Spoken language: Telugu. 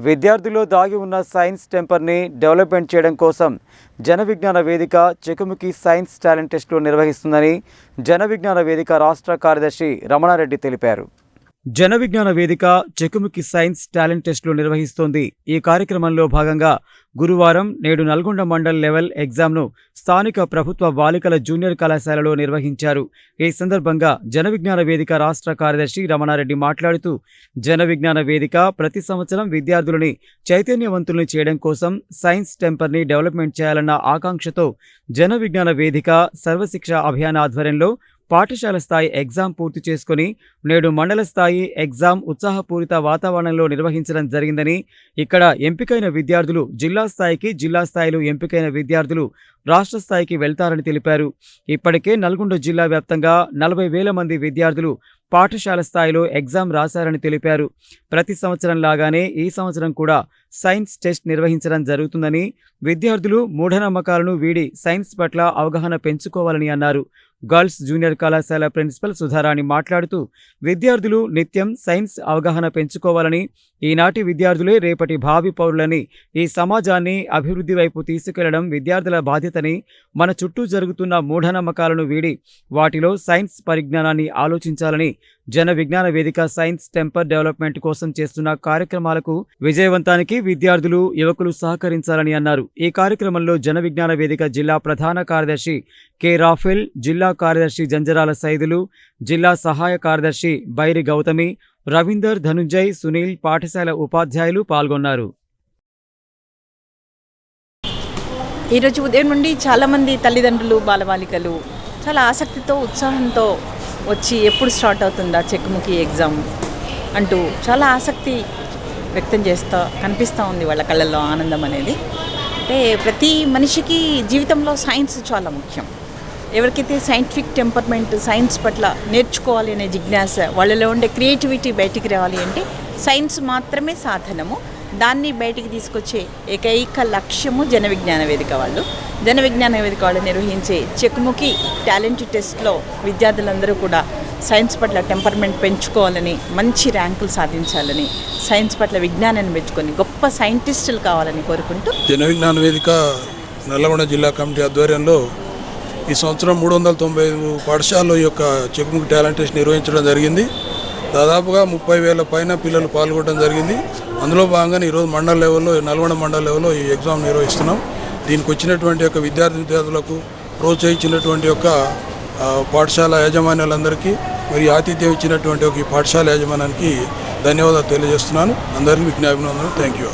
విద్యార్థుల్లో దాగి ఉన్న సైన్స్ టెంపర్ని డెవలప్మెంట్ చేయడం కోసం జన విజ్ఞాన వేదిక చెకుముకి సైన్స్ టాలెంట్ టెస్టులు నిర్వహిస్తుందని జన విజ్ఞాన వేదిక రాష్ట్ర కార్యదర్శి రమణారెడ్డి తెలిపారు. జన విజ్ఞాన వేదిక చెకుముకి సైన్స్ టాలెంట్ టెస్టులు నిర్వహిస్తోంది. ఈ కార్యక్రమంలో భాగంగా గురువారం నేడు నల్గొండ మండల్ లెవెల్ ఎగ్జామ్ను స్థానిక ప్రభుత్వ బాలికల జూనియర్ కళాశాలలో నిర్వహించారు. ఈ సందర్భంగా జన విజ్ఞాన వేదిక రాష్ట్ర కార్యదర్శి రమణారెడ్డి మాట్లాడుతూ జన విజ్ఞాన వేదిక ప్రతి సంవత్సరం విద్యార్థులని చైతన్యవంతుల్ని చేయడం కోసం సైన్స్ టెంపర్ని డెవలప్మెంట్ చేయాలన్న ఆకాంక్షతో జన విజ్ఞాన వేదిక సర్వశిక్ష అభియాన్ ఆధ్వర్యంలో పాఠశాల స్థాయి ఎగ్జామ్ పూర్తి చేసుకుని నేడు మండల స్థాయి ఎగ్జామ్ ఉత్సాహపూరిత వాతావరణంలో నిర్వహించడం జరిగిందని ఇక్కడ ఎంపికైన విద్యార్థులు జిల్లా స్థాయికి జిల్లా స్థాయిలో ఎంపికైన విద్యార్థులు రాష్ట్ర స్థాయికి వెళ్తారని తెలిపారు. ఇప్పటికే నల్గొండ జిల్లా వ్యాప్తంగా నలభై వేల మంది విద్యార్థులు పాఠశాల స్థాయిలో ఎగ్జామ్ రాశారని తెలిపారు. ప్రతి సంవత్సరం లాగానే ఈ సంవత్సరం కూడా సైన్స్ టెస్ట్ నిర్వహించడం జరుగుతుందని విద్యార్థులు మూఢనమ్మకాలను వీడి సైన్స్ పట్ల అవగాహన పెంచుకోవాలని అన్నారు. గర్ల్స్ జూనియర్ కళాశాల ప్రిన్సిపల్ సుధారాణి మాట్లాడుతూ విద్యార్థులు నిత్యం సైన్స్ అవగాహన పెంచుకోవాలని ఈనాటి విద్యార్థులే రేపటి భావి పౌరులని ఈ సమాజాన్ని అభివృద్ధి వైపు తీసుకెళ్ళడం విద్యార్థుల బాధ్యతని మన చుట్టూ జరుగుతున్న మూఢనమ్మకాలను వీడి వాటిలో సైన్స్ పరిజ్ఞానాన్ని ఆలోచించాలని జన విజ్ఞాన వేదిక సైన్స్ టెంపర్ డెవలప్మెంట్ కోసం చేస్తున్న కార్యక్రమాలకు విజయవంతానికి విద్యార్థులు యువకులు సహకరించాలని అన్నారు. ఈ కార్యక్రమంలో జన విజ్ఞాన వేదిక జిల్లా ప్రధాన కార్యదర్శి కె. రాఫెల్ జిల్లా కార్యదర్శి జంజరాల సైదులు జిల్లా సహాయ కార్యదర్శి బైరి గౌతమి రవీందర్ ధనుంజయ్ సునీల్ పాఠశాల ఉపాధ్యాయులు పాల్గొన్నారు. ఈరోజు ఉదయం నుండి చాలామంది తల్లిదండ్రులు బాలబాలికలు చాలా ఆసక్తితో ఉత్సాహంతో వచ్చి ఎప్పుడు స్టార్ట్ అవుతుందా చెక్కుముఖి ఎగ్జామ్ అంటూ చాలా ఆసక్తి వ్యక్తం చేస్తూ కనిపిస్తూ ఉంది వాళ్ళ కళ్ళల్లో ఆనందం అనేది. అంటే ప్రతి మనిషికి జీవితంలో సైన్స్ చాలా ముఖ్యం. ఎవరికైతే సైంటిఫిక్ టెంపర్మెంట్ సైన్స్ పట్ల నేర్చుకోవాలి అనే జిజ్ఞాస వాళ్ళలో ఉండే క్రియేటివిటీ బయటికి రావాలి అంటే సైన్స్ మాత్రమే సాధనము. దాన్ని బయటికి తీసుకొచ్చే ఏకైక లక్ష్యము జన విజ్ఞాన వేదిక వాళ్ళు. జన విజ్ఞాన వేదిక వాళ్ళు నిర్వహించే చెకుముకి టాలెంట్ టెస్ట్లో విద్యార్థులందరూ కూడా సైన్స్ పట్ల టెంపర్మెంట్ పెంచుకోవాలని మంచి ర్యాంకులు సాధించాలని సైన్స్ పట్ల విజ్ఞానాన్ని పెంచుకొని గొప్ప సైంటిస్టులు కావాలని కోరుకుంటూ జన విజ్ఞాన వేదిక నల్లగొండ జిల్లా కమిటీ ఆధ్వర్యంలో ఈ సంవత్సరం మూడు వందల తొంభై ఐదు పాఠశాలలో ఈ యొక్క చెక్కుముక్ టాలెంట్ టెస్ట్ నిర్వహించడం జరిగింది. దాదాపుగా ముప్పై వేల పైన పిల్లలు పాల్గొనడం జరిగింది. అందులో భాగంగానే ఈరోజు మండల లెవెల్లో నల్గొండ మండల లెవెల్లో ఈ ఎగ్జామ్ నిర్వహిస్తున్నాం. దీనికి వచ్చినటువంటి యొక్క విద్యార్థి విద్యార్థులకు ప్రోత్సహించినటువంటి యొక్క పాఠశాల యాజమాన్యాలందరికీ మరి ఆతిథ్యం ఇచ్చినటువంటి ఒక ఈ పాఠశాల యాజమాన్యానికి ధన్యవాదాలు తెలియజేస్తున్నాను. అందరికీ విజ్ఞాపనం థ్యాంక్ యూ.